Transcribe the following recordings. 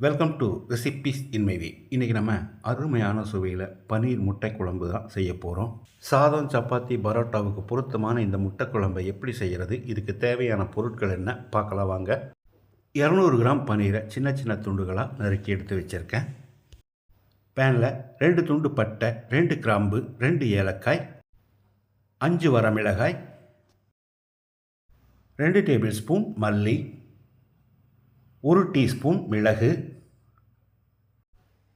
Welcome to recipes in my இன்றைக்கி நம்ம அருமையான சுவையில் பன்னீர் முட்டை குழம்பு தான் செய்ய போகிறோம் சாதம் சப்பாத்தி பரோட்டாவுக்கு பொருத்தமான இந்த முட்டை குழம்பை எப்படி செய்கிறது இதுக்கு தேவையான பொருட்கள் என்ன? பார்க்கலாம் வாங்க. இரநூறு கிராம் பன்னீரை சின்ன சின்ன துண்டுகளாக நறுக்கி எடுத்து வச்சுருக்கேன். பேனில் ரெண்டு துண்டு பட்டை ரெண்டு கிராம்பு ரெண்டு ஏலக்காய் அஞ்சு வர மிளகாய் ரெண்டு டேபிள் ஸ்பூன் மல்லி ஒரு டீஸ்பூன் மிளகு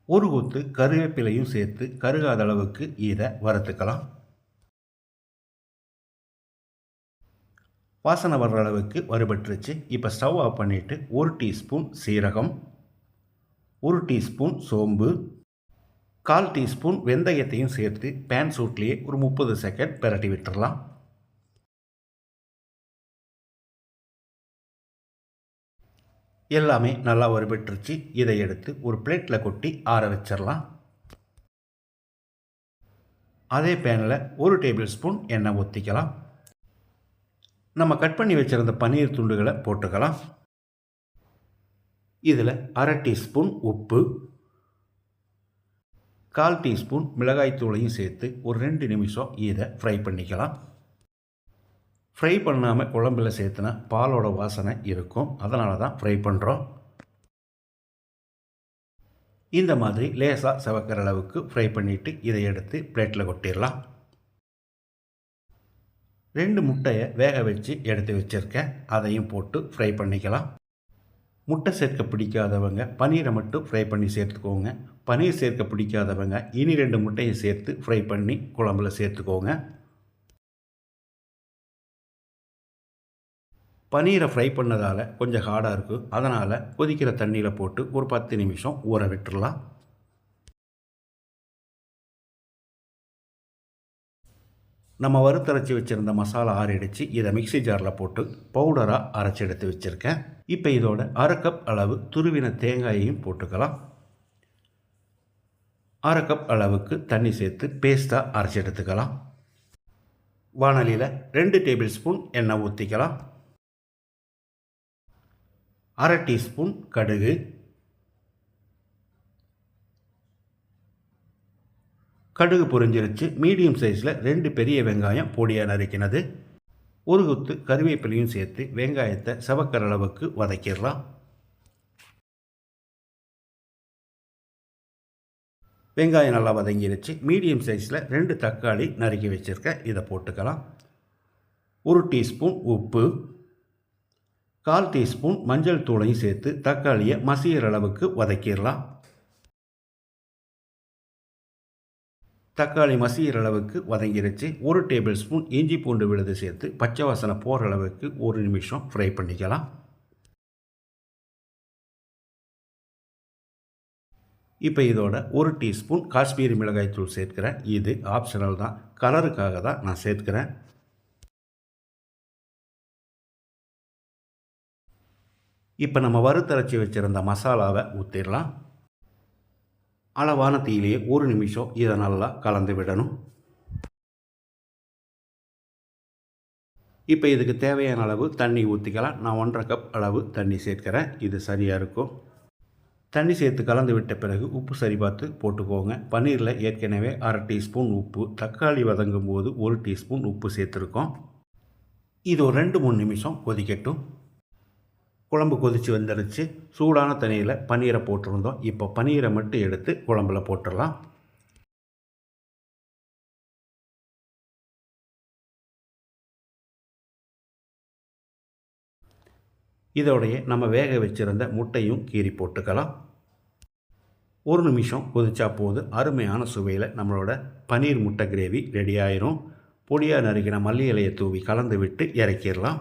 ஒரு கொத்து கருவேப்பிலையும் சேர்த்து கருகாத அளவுக்கு இதை வறுத்துக்கலாம். வாசனை வர்ற அளவுக்கு வறுபட்டுருச்சு. இப்போ ஸ்டவ் ஆஃப் பண்ணிவிட்டு ஒரு டீஸ்பூன் சீரகம் ஒரு டீஸ்பூன் சோம்பு கால் டீஸ்பூன் வெந்தயத்தையும் சேர்த்து பேன் சூட்லேயே ஒரு முப்பது செகண்ட் பிரட்டி விட்டுடலாம் எல்லாமே நல்லா வறுபட்டுருச்சு. இதை எடுத்து ஒரு பிளேட்டில் கொட்டி ஆற வச்சிடலாம் அதே பேனில் ஒரு டேபிள் ஸ்பூன் எண்ணெய் ஊற்றிக்கலாம் நம்ம கட் பண்ணி வச்சுருந்த பன்னீர் துண்டுகளை போட்டுக்கலாம். இதில் அரை டீஸ்பூன் உப்பு கால் டீஸ்பூன் மிளகாய்த்தூளையும் சேர்த்து ஒரு ரெண்டு நிமிஷம் இதை ஃப்ரை பண்ணிக்கலாம். ஃப்ரை பண்ணாமல் குழம்புல சேர்த்துனா பாலோட வாசனை இருக்கும். அதனால தான் ஃப்ரை பண்ணுறோம் இந்த மாதிரி லேசாக செவக்கிற அளவுக்கு ஃப்ரை பண்ணிவிட்டு இதை எடுத்து பிளேட்டில் கொட்டிடலாம். ரெண்டு முட்டையை வேக வச்சு எடுத்து வச்சுருக்கேன். அதையும் போட்டு ஃப்ரை பண்ணிக்கலாம். முட்டை சேர்க்க பிடிக்காதவங்க பன்னீரை மட்டும் ஃப்ரை பண்ணி சேர்த்துக்கோங்க. பன்னீர் சேர்க்க பிடிக்காதவங்க இனி ரெண்டு முட்டையை சேர்த்து ஃப்ரை பண்ணி குழம்புல சேர்த்துக்கோங்க. பன்னீரை ஃப்ரை பண்ணதால் கொஞ்சம் ஹார்டாக இருக்கும் அதனால் கொதிக்கிற தண்ணியில் போட்டு ஒரு பத்து நிமிஷம் ஊற விட்டுடலாம் நம்ம வறுத்தரைச்சி வச்சுருந்த மசாலா ஆறிடிச்சு. இதை மிக்சி ஜாரில் போட்டு பவுடராக அரைச்சி எடுத்து வச்சுருக்கேன். இப்போ இதோட அரை கப் அளவு துருவின தேங்காயையும் போட்டுக்கலாம். அரை கப் அளவுக்கு தண்ணி சேர்த்து பேஸ்ட்டாக அரைச்சி எடுத்துக்கலாம். வானலியில் ரெண்டு டேபிள் ஸ்பூன் எண்ணெய் ஊற்றிக்கலாம் அரை டீஸ்பூன் கடுகு. கடுகு பொரிஞ்சிருச்சு. மீடியம் சைஸில் ரெண்டு பெரிய வெங்காயம் பொடியாக நறுக்கினது. ஒரு குத்து கருவேப்பிலையும் சேர்த்து வெங்காயத்தை செவக்கிற அளவுக்கு வதக்கிடலாம். வெங்காயம் நல்லா வதங்கிருச்சு. மீடியம் சைஸில் ரெண்டு தக்காளி நறுக்கி வச்சுருக்கேன். இதை போட்டுக்கலாம். ஒரு டீஸ்பூன் உப்பு. கால் டீஸ்பூன் மஞ்சள் தூளையும் சேர்த்து தக்காளியை மசிகிற அளவுக்கு வதக்கிடலாம். தக்காளி மசியிற அளவுக்கு வதங்கிருச்சு. ஒரு டேபிள் ஸ்பூன் இஞ்சி பூண்டு விழுது சேர்த்து பச்சை வாசனை போகிற அளவுக்கு ஒரு நிமிஷம் ஃப்ரை பண்ணிக்கலாம். இப்போ இதோட ஒரு டீஸ்பூன் காஷ்மீரி மிளகாய் தூள் சேர்க்கிறேன். இது ஆப்ஷனல் தான். கலருக்காக தான் நான் சேர்க்கிறேன். இப்போ நம்ம வறுத்தரைச்சி வச்சுருந்த மசாலாவை ஊற்றிடலாம் அளவான தீயிலேயே ஒரு நிமிஷம் இதை நல்லா கலந்து விடணும். இப்போ இதுக்கு தேவையான அளவு தண்ணி ஊற்றிக்கலாம் நான் ஒன்றரை கப் அளவு தண்ணி சேர்க்கிறேன். இது சரியாக இருக்கும். தண்ணி சேர்த்து கலந்து விட்ட பிறகு உப்பு சரி பார்த்து போட்டுக்கோங்க. பன்னீரில் ஏற்கனவே அரை டீஸ்பூன் உப்பு தக்காளி வதங்கும் போது ஒரு டீஸ்பூன் உப்பு சேர்த்துருக்கோம். இது ஒரு ரெண்டு மூணு நிமிஷம் கொதிக்கட்டும். குழம்பு கொதித்து வந்துடுச்சு சூடான தண்ணியில் பன்னீரை போட்டிருந்தோம். இப்போ பன்னீரை மட்டும் எடுத்து குழம்புல போட்டுடலாம். இதோடைய நம்ம வேக வச்சுருந்த முட்டையும் கீறி போட்டுக்கலாம். ஒரு நிமிஷம் கொதிச்சா போது அருமையான சுவையில் நம்மளோட பன்னீர் முட்டை கிரேவி ரெடி ஆயிரும். பொடியாக நறுக்கின மல்லி இலையை தூவி கலந்து விட்டு இறக்கிடலாம்.